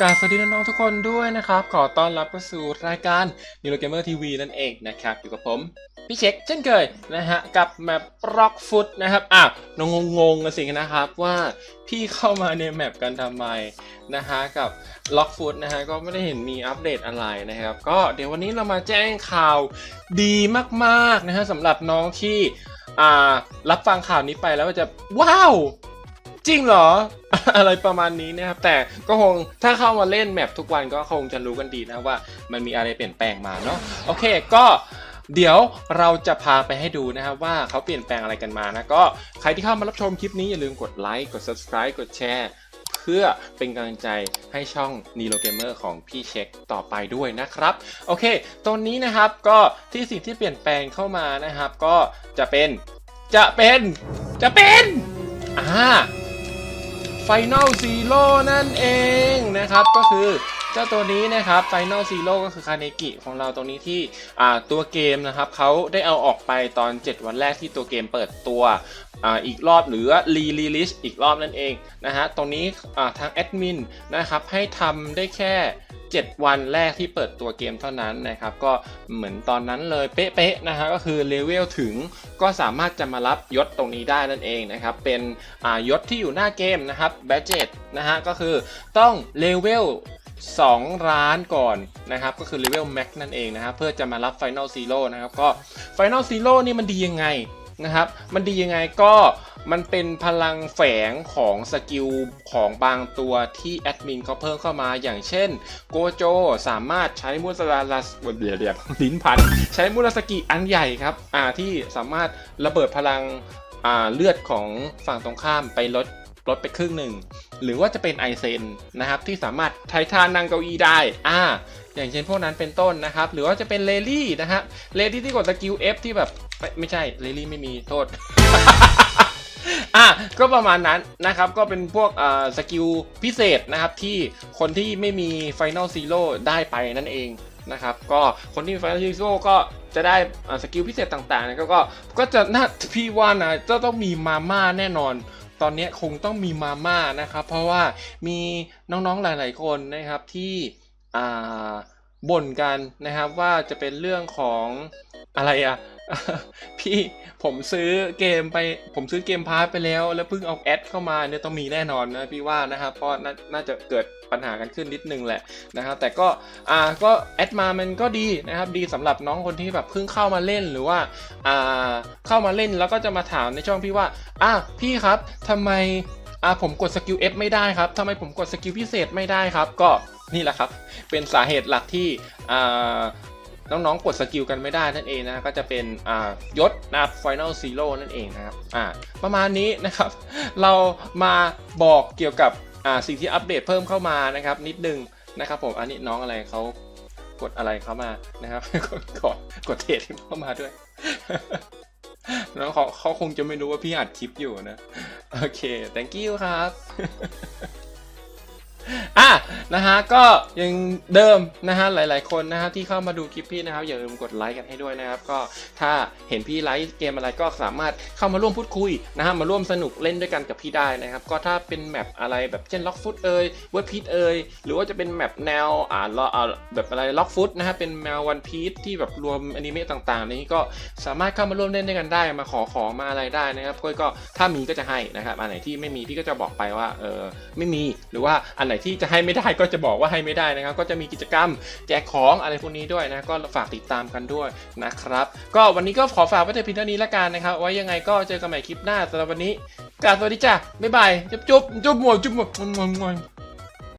กราบสวัสดีน้องๆทุกคนด้วยนะครับ ขอต้อนรับเข้าสู่รายการ n e w Gamer TV นั่นเองนะครับ อยู่กับผม พี่เช็คเช่นเคยนะฮะ กับแมป Rock Foot นะครับอะน้องงงๆกันสินะครับว่าพี่เข้ามาในแมปกันทำไมนะฮะ กับ Rock Foot นะฮะ ก็ไม่ได้เห็นมีอัปเดตอะไรนะครับ ก็เดี๋ยววันนี้เรามาแจ้งข่าวดีมากๆนะฮะสำหรับน้องที่อ่ารับฟังข่าวนี้ไปแล้วจะว้าว จริงเหรอ อะไรประมาณนี้นะครับ แต่ก็คงถ้าเข้ามาเล่นแมปทุกวันก็คงจะรู้กันดีนะว่ามันมีอะไรเปลี่ยนแปลงมาเนาะโอเคก็เดี๋ยวเราจะพาไปให้ดูนะครับว่าเขาเปลี่ยนแปลงอะไรกันมานะก็ใครที่เข้ามารับชมคลิปนี้อย่าลืมกดไลค์กด subscribe กดแชร์เพื่อเป็นกำลังใจให้ช่อง n e l o Gamer ของพี่เช็คต่อไปด้วยนะครับ โอเคตรงนี้นะครับก็ที่สิ่งที่เปลี่ยนแปลงเข้ามานะครับ ก็จะเป็นจะเป็นจะเป็นอ่า Final Zero นั่นเองนะครับก็คือ จ้าตัวนี้นะครับ Final Zero ก็คือคาเนกิของเราตรงนี้ที่ตัวเกมนะครับเขาได้เอาออกไปตอน 7 วันแรกที่ตัวเกมเปิดตัวอ,อีกรอบหรือรีลีลิสอีกรอบนั่นเองนะฮะตรงนี้ทางแอดมินนะครับให้ทำได้แค่ 7 วันแรกที่เปิดตัวเกมเท่านั้นนะครับก็เหมือนตอนนั้นเลยเป๊ะๆนะฮะก็คือเลเวลถึงก็สามารถจะมารับยศตรงนี้ได้นั่นเองนะครับเป็นยศที่อยู่หน้าเกมนะครับแบจเจตนะฮะก็คือต้องเลเวล 2ล้านก่อนนะครับ ก็คือเลเวลแม็กนั่นเองนะครับ เพื่อจะมารับ Final Zero นะครับ ก็ Final Zero นี่มันดียังไงนะครับ มันดียังไงก็มันเป็นพลังแฝงของสกิลของบางตัวที่แอดมินเขาเพิ่มเข้ามาอย่างเช่นโกโจสามารถใช้มูสลาลัสเดี๋ยวเดี๋ยวลิ้นพัน ใช้มูลสกิอันใหญ่ครับอ่าที่สามารถระเบิดพลังเลือดของฝั่งตรงข้ามไปลด ลดไปครึ่งหนึ่ง หรือว่าจะเป็นไอเซนนะครับที่สามารถใช้ท่านั่งเก้าอี้ได้อ่าอย่างเช่นพวกนั้นเป็นต้นนะครับ หรือว่าจะเป็นเลลี่นะครับเลลี่ที่กดสกิล F ที่แบบไม่ใช่เลลี่ไม่มีโทษอะก็ประมาณนั้นนะครับก็เป็นพวกสกิลพิเศษนะครับที่คนที่ไม่มี Final Zero ได้ไปนั่นเองนะครับก็คนที่มี Final Zero ก็จะได้สกิลพิเศษต่างๆก็ก็ก็จะน่าพี่ว่านะจะต้องมีมาม่าแน่นอน ตอนนี้คงต้องมีมาม่านะครับ เพราะว่ามีน้องๆหลาย ๆ คนนะครับที่อ่า บ่นกันนะครับว่าจะเป็นเรื่องของอะไรอะพี่ผมซื้อเกมไปผมซื้อเกมพาร์ทไปแล้ว แล้วเพิ่งเอาแอดเข้ามาเนี่ยต้องมีแน่นอนนะพี่ว่านะครับเพราะน่าจะเกิดปัญหากันขึ้นนิดนึงแหละนะครับ แต่ก็อ่าก็แอดมามันก็ดีนะครับ ดีสำหรับน้องคนที่แบบเพิ่งเข้ามาเล่นหรือว่าอ่าเข้ามาเล่นแล้วก็จะมาถามในช่องพี่ว่าอะพี่ครับทำไม อ่าผมกดสกิล F ไม่ได้ครับทำไมผมกดสกิลพิเศษไม่ได้ครับ ก็นี่แหละครับ เป็นสาเหตุหลักที่อ่าน้องๆ กดสกิลกันไม่ได้นั่นเองนะ ก็จะเป็นอ่ายศนะครับ Final Zero นั่นเองนะครับอ่าประมาณนี้นะครับ เรามาบอกเกี่ยวกับอ่าสิ่งที่อัปเดตเพิ่มเข้ามานะครับ นิดนึงนะครับผมอันนี้น้องอะไรเขากดอะไรเข้ามานะครับ กดกดกดเทรดเข้ามาด้วย แล้วเขาเขาคงจะไม่รู้ว่าพี่อัดคลิปอยู่นะ โอเค thank you ครับ อะนะฮะก็ยังเดิมนะฮะหลาย ๆ คนนะฮะที่เข้ามาดูคลิปพี่นะครับอย่าลืมกดไลค์กันให้ด้วยนะครับก็ถ้าเห็นพี่ไลค์เกมอะไรก็สามารถเข้ามาร่วมพูดคุยนะฮะมาร่วมสนุกเล่นด้วยกันกับพี่ได้นะครับก็ถ้าเป็นแมปอะไรแบบเช่นล็อกฟุตเอ่ยเว็บพีทเอ่ยหรือว่าจะเป็นแมปแนวอ่าล็อกแบบอะไรล็อกฟุตนะฮะเป็นแนววันพีทที่แบบรวมอนิเมะต่าง ๆ นี้ก็สามารถเข้ามาร่วมเล่นด้วยกันได้ มาขอของมาอะไรได้นะครับเพื่อก็ถ้ามีก็จะให้นะครับอันไหนที่ไม่มีพี่ก็จะบอกไปว่าเออไม่มีหรือว่าอันไหนที่จะให้ไม่ได้ก็จะบอกว่าให้ไม่ได้นะครับ ก็จะมีกิจกรรมแจกของอะไรพวกนี้ด้วยนะก็ฝากติดตามกันด้วยนะครับ ก็วันนี้ก็ขอฝากไว้แต่เพียงเท่านี้ละกันนะครับไว้ยังไงก็เจอกันใหม่คลิปหน้าสำหรับวันนี้กราบสวัสดีจ้าบ๊ายบายจุ๊บจุ๊บจุ๊บหมวจุ๊บหมว